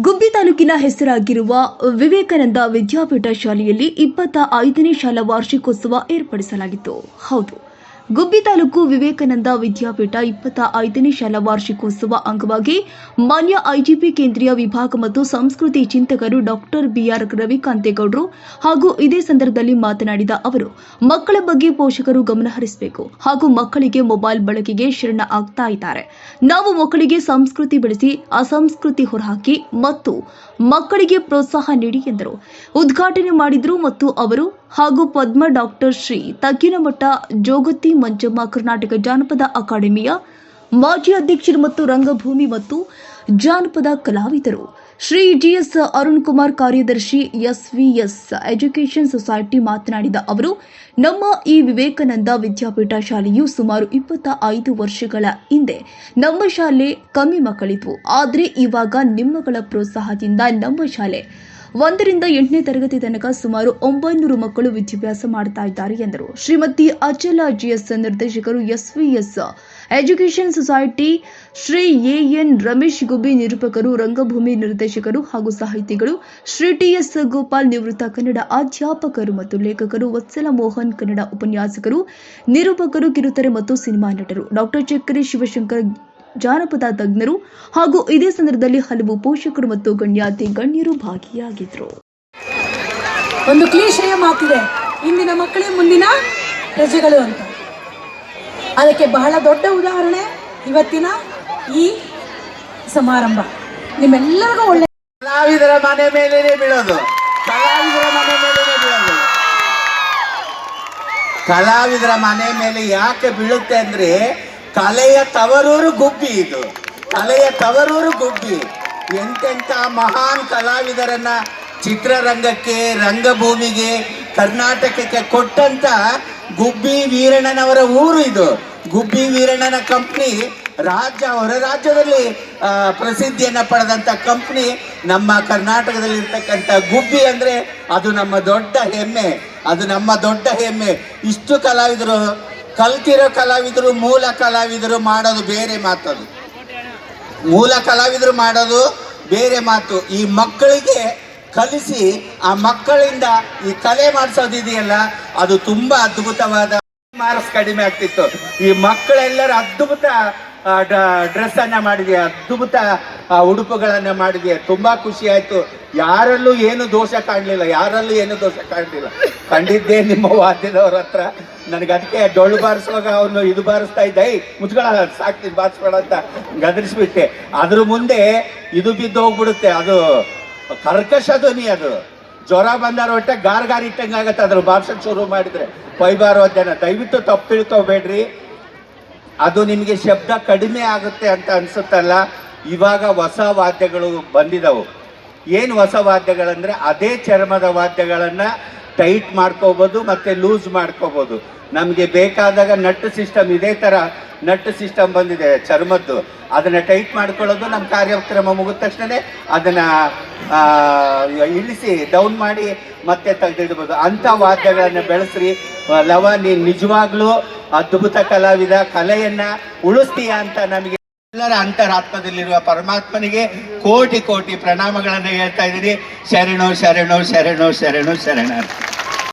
ಗುಬ್ಬಿ ತಾಲೂಕಿನ ಹೆಸರಾಗಿರುವ ವಿವೇಕಾನಂದ ವಿದ್ಯಾಪೀಠ ಶಾಲೆಯಲ್ಲಿ ಇಪ್ಪತ್ತ ಐದನೇ ಶಾಲಾ ವಾರ್ಷಿಕೋತ್ಸವ ಏರ್ಪಡಿಸಲಾಗಿತ್ತು. ಹೌದು. ಗುಬ್ಬಿ ತಾಲೂಕು ವಿವೇಕಾನಂದ ವಿದ್ಯಾಪೀಠ ಇಪ್ಪತ್ತ ಐದನೇ ಶಾಲಾ ವಾರ್ಷಿಕೋತ್ಸವ ಅಂಗವಾಗಿ ಮಾನ್ಯ ಐಜಿಪಿ ಕೇಂದ್ರೀಯ ವಿಭಾಗ ಮತ್ತು ಸಂಸ್ಕೃತಿ ಚಿಂತಕರು ಡಾಕ್ಟರ್ ಬಿಆರ್ ರವಿಕಾಂತೇಗೌಡರು ಹಾಗೂ ಇದೇ ಸಂದರ್ಭದಲ್ಲಿ ಮಾತನಾಡಿದ ಅವರು, ಮಕ್ಕಳ ಬಗ್ಗೆ ಪೋಷಕರು ಗಮನಹರಿಸಬೇಕು ಹಾಗೂ ಮಕ್ಕಳಿಗೆ ಮೊಬೈಲ್ ಬಳಕೆಗೆ ಶರಣ ಆಗ್ತಾ ಇದ್ದಾರೆ. ನಾವು ಮಕ್ಕಳಿಗೆ ಸಂಸ್ಕೃತಿ ಬೆಳೆಸಿ, ಅಸಂಸ್ಕೃತಿ ಹೊರಹಾಕಿ ಮತ್ತು ಮಕ್ಕಳಿಗೆ ಪ್ರೋತ್ಸಾಹ ನೀಡಿ ಎಂದರು. ಉದ್ಘಾಟನೆ ಮಾಡಿದರು ಮತ್ತು ಅವರು ಹಾಗೂ ಪದ್ಮ ಡಾಕ್ಟರ್ ಶ್ರೀ ತಗ್ಗಿನಮಠ ಜೋಗತಿ ಮಂಜಮ್ಮ ಕರ್ನಾಟಕ ಜಾನಪದ ಅಕಾಡೆಮಿಯ ಮಾಜಿ ಅಧ್ಯಕ್ಷರು ಮತ್ತು ರಂಗಭೂಮಿ ಮತ್ತು ಜಾನಪದ ಕಲಾವಿದರು. ಶ್ರೀ ಜಿಎಸ್ ಅರುಣ್ ಕುಮಾರ್ ಕಾರ್ಯದರ್ಶಿ ಎಸ್ವಿಎಸ್ ಎಜುಕೇಷನ್ ಸೊಸೈಟಿ ಮಾತನಾಡಿದ ಅವರು, ನಮ್ಮ ಈ ವಿವೇಕಾನಂದ ವಿದ್ಯಾಪೀಠ ಶಾಲೆಯು ಸುಮಾರು ಇಪ್ಪತ್ತ ಐದು ವರ್ಷಗಳ ಹಿಂದೆ ನಮ್ಮ ಶಾಲೆ ಕಮ್ಮಿ ಮಕ್ಕಳಿದ್ವು. ಆದರೆ ಇವಾಗ ನಿಮ್ಮಗಳ ಪ್ರೋತ್ಸಾಹದಿಂದ ನಮ್ಮ ಶಾಲೆ ಒಂದರಿಂದ ಎಂಟನೇ ತರಗತಿ ತನಕ ಸುಮಾರು ಒಂಬೈನೂರು ಮಕ್ಕಳು ವಿದ್ಯಾಭ್ಯಾಸ ಮಾಡ್ತಾ ಇದ್ದಾರೆ ಎಂದರು. ಶ್ರೀಮತಿ ಅಚಲ ಜಿಎಸ್ ನಿರ್ದೇಶಕರು SVS education society Shri AN Ramesh Gubbi ನಿರೂಪಕರು, ರಂಗಭೂಮಿ ನಿರ್ದೇಶಕರು ಹಾಗೂ ಸಾಹಿತಿಗಳು, ಶ್ರೀ ಟಿಎಸ್ ಗೋಪಾಲ್ ನಿವೃತ್ತ ಕನ್ನಡ ಅಧ್ಯಾಪಕರು ಮತ್ತು ಲೇಖಕರು ವತ್ಸಲ ಮೋಹನ್ ಕನ್ನಡ ಉಪನ್ಯಾಸಕರು, ನಿರೂಪಕರು ಕಿರುತೆರೆ ಮತ್ತು ಸಿನಿಮಾ ನಟರು. ಡಾಕ್ಟರ್ ಚಕ್ರಿ ಶಿವಶಂಕರ್ ಜಾನಪದ ತಜ್ಞರು ಹಾಗೂ ಇದೇ ಸಂದರ್ಭದಲ್ಲಿ ಹಲವು ಪೋಷಕರು ಮತ್ತು ಗಣ್ಯಾತಿ ಗಣ್ಯರು ಭಾಗಿಯಾಗಿದ್ರು. ಒಂದು ಕ್ಲೀಶೆಯ ಮಾತಿದೆ. ಇಂದಿನ ಮಕ್ಕಳೇ ಮುಂದಿನ ಪ್ರಜೆಗಳು ಅಂತ. ಅದಕ್ಕೆ ಬಹಳ ದೊಡ್ಡ ಉದಾಹರಣೆ ಇವತ್ತಿನ ಈ ಸಮಾರಂಭ. ನಿಮ್ಮೆಲ್ಲರಿಗೂ ಒಳ್ಳೆ ಕಲಾವಿದರ ಮನೆ ಮೇಲೇನೆ ಬೀಳೋದು. ಕಲಾವಿದರ ಮನೆ ಮೇಲೇನೆ ಬೀಳೋದು. ಕಲಾವಿದರ ಮನೆ ಮೇಲೆ ಯಾಕೆ ಬೀಳುತ್ತೆ ಅಂದ್ರೆ ಕಲೆಯ ತವರೂರು ಗುಬ್ಬಿ ಇದು. ಕಲೆಯ ತವರೂರು ಗುಬ್ಬಿ. ಎಂತೆಂಥ ಮಹಾನ್ ಕಲಾವಿದರನ್ನ ಚಿತ್ರರಂಗಕ್ಕೆ, ರಂಗಭೂಮಿಗೆ, ಕರ್ನಾಟಕಕ್ಕೆ ಕೊಟ್ಟಂತ ಗುಬ್ಬಿ ವೀರಣ್ಣನವರ ಊರು ಇದು. ಗುಬ್ಬಿ ವೀರಣ್ಣನ ಕಂಪ್ನಿ ರಾಜ್ಯ, ಹೊರ ರಾಜ್ಯದಲ್ಲಿ ಪ್ರಸಿದ್ಧಿಯನ್ನು ಪಡೆದಂಥ ಕಂಪ್ನಿ ನಮ್ಮ ಕರ್ನಾಟಕದಲ್ಲಿ ಇರ್ತಕ್ಕಂಥ ಗುಬ್ಬಿ ಅಂದ್ರೆ ಅದು ನಮ್ಮ ದೊಡ್ಡ ಹೆಮ್ಮೆ. ಅದು ನಮ್ಮ ದೊಡ್ಡ ಹೆಮ್ಮೆ. ಇಷ್ಟು ಕಲಾವಿದರು ಕಲ್ತಿರೋ ಕಲಾವಿದರು, ಮೂಲ ಕಲಾವಿದರು ಮಾಡೋದು ಬೇರೆ ಮಾತದು. ಮೂಲ ಕಲಾವಿದರು ಮಾಡೋದು ಬೇರೆ ಮಾತು. ಈ ಮಕ್ಕಳಿಗೆ ಕಲಿಸಿ, ಆ ಮಕ್ಕಳಿಂದ ಈ ಕಲೆ ಮಾಡಿಸೋದಿದೆಯಲ್ಲ ಅದು ತುಂಬಾ ಅದ್ಭುತವಾದ ಮಾರ್ಕ್ಸ್ ಕಡಿಮೆ ಆಗ್ತಿತ್ತು. ಈ ಮಕ್ಕಳೆಲ್ಲರೂ ಅದ್ಭುತ ಡ್ರೆಸ್ ಅನ್ನ ಮಾಡಿದೆ ಅದ್ಭುತ ಆ, ಉಡುಪುಗಳನ್ನ ಮಾಡಿದೆ ತುಂಬಾ ಖುಷಿ ಆಯ್ತು. ಯಾರಲ್ಲೂ ಏನು ದೋಷ ಕಾಣಲಿಲ್ಲ. ಯಾರಲ್ಲೂ ಏನು ದೋಷ ಕಾಣಲಿಲ್ಲ. ಕಂಡಿದ್ದೆ ನಿಮ್ಮ ವಾದ್ಯದವ್ರ ಹತ್ರ. ನನಗೆ ಅದಕ್ಕೆ ಡೊಳ್ಳು ಬಾರಿಸುವಾಗ ಅವನು ಇದು ಬಾರಿಸ್ತಾ ಇದ್ದ ಐ ಮುಚ್ಕೊಳ ಸಾಕ್ತಿ ಬಾರಿಸ್ಬೇಡ ಅಂತ ಗದರಿಸ್ಬಿಟ್ಟೆ. ಅದ್ರ ಮುಂದೆ ಇದು ಬಿದ್ದು ಹೋಗ್ಬಿಡುತ್ತೆ. ಅದು ಕರ್ಕಶ ಧ್ವನಿ ಅದು. ಜ್ವರ ಬಂದಾರ ಒಟ್ಟೆ ಗಾರ್ ಇಟ್ಟಂಗೆ ಆಗತ್ತೆ. ಅದ್ರ ಬಾರ್ಸಕ್ ಶುರು ಮಾಡಿದ್ರೆ ಪೈಬಾರೋ ಜನ ದಯವಿಟ್ಟು ತಪ್ಪು ತಿಳ್ಕೋಬೇಡ್ರಿ. ಅದು ನಿಮಗೆ ಶಬ್ದ ಕಡಿಮೆ ಆಗುತ್ತೆ ಅಂತ ಅನ್ಸುತ್ತಲ್ಲ. ಇವಾಗ ಹೊಸ ವಾದ್ಯಗಳು ಬಂದಿದವು. ಏನು ಹೊಸ ವಾದ್ಯಗಳಂದರೆ ಅದೇ ಚರ್ಮದ ವಾದ್ಯಗಳನ್ನು ಟೈಟ್ ಮಾಡ್ಕೋಬೋದು ಮತ್ತೆ ಲೂಸ್ ಮಾಡ್ಕೋಬೋದು. ನಮಗೆ ಬೇಕಾದಾಗ ನಟ್ ಸಿಸ್ಟಮ್ ಇದೇ ತರ ನಟ್ ಸಿಸ್ಟಮ್ ಬಂದಿದೆ ಚರ್ಮದ್ದು. ಅದನ್ನ ಟೈಟ್ ಮಾಡ್ಕೊಳ್ಳೋದು ನಮ್ಮ ಕಾರ್ಯಕ್ರಮ ಮುಗಿದ ತಕ್ಷಣ ಅದನ್ನ ಇಳಿಸಿ, ಡೌನ್ ಮಾಡಿ ಮತ್ತೆ ತೆಗೆದಿಡ್ಬೋದು. ಅಂಥ ವಾದ್ಯಗಳನ್ನು ಬೆಳೆಸ್ರಿ. ಲವ, ನೀನ್ ನಿಜವಾಗ್ಲೂ ಅದ್ಭುತ ಕಲಾವಿದ, ಕಲೆಯನ್ನ ಉಳಿಸ್ತೀಯ ಅಂತ ನಮಗೆ ಎಲ್ಲರ ಅಂತರಾತ್ಮದಲ್ಲಿರುವ ಪರಮಾತ್ಮನಿಗೆ ಕೋಟಿ ಕೋಟಿ ಪ್ರಣಾಮಗಳನ್ನು ಹೇಳ್ತಾ ಇದ್ದೀನಿ. ಶರಣು ಶರಣು ಶರಣು ಶರಣು ಶರಣ